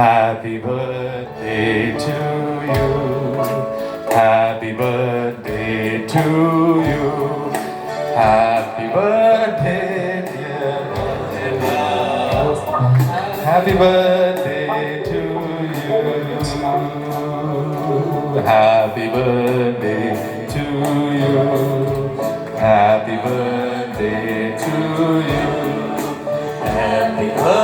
Happy birthday to you. Happy birthday to you. Happy birthday, dear Angela. Happy birthday to you. Happy birthday to you. Happy birthday to you. Happy birthday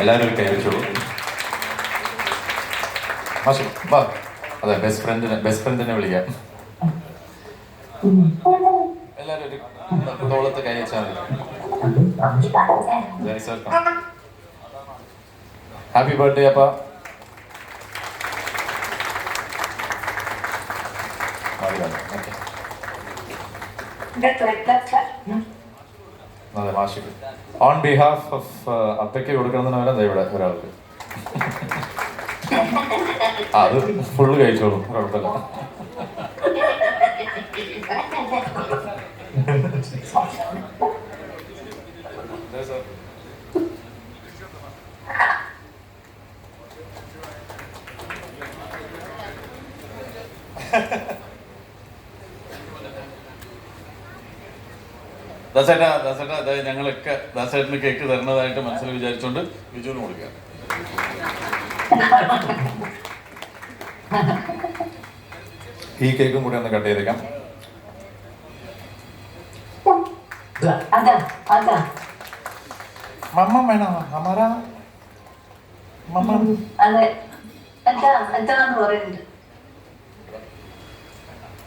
എല്ലാവരും കൈ വെച്ചോളൂ. മാഷു വാ. അതെ best ഫ്രണ്ടിനെ best ഫ്രണ്ടിനെ വിളിക്കാം. എല്ലാവരും ഒരു തോളത്ത് കൈ വെച്ചാൽ മതി. ഹാപ്പി ബർത്ത്ഡേ അപ്പ. അതെ മാഷിക്ക്. ഓൺ ബിഹാഫ് ഓഫ് അപ്പയ്ക്ക് കൊടുക്കണമെന്ന് വരാൻ ദേ ഇവിടെ ഒരാൾക്ക്. അത് ഫുള്ള് കഴിച്ചോളൂ. കുഴപ്പമില്ല. അതെ സാർ ദാസേട്ടാ ദാസേട്ടാ അതായത് ഞങ്ങളൊക്കെ ദാസേട്ടന് കേക്ക് തരുന്നതായിട്ട് മനസ്സിൽ വിചാരിച്ചുകൊണ്ട് ബിജുവിന് കൊടുക്കാം ഈ കേക്കും കൂടെ ഒന്ന് കട്ട് ചെയ്തേക്കാം. മമ്മ വേണം? അമര മമ്മ. അതെ അതാ അതാന്ന് പറയുന്നുണ്ട്.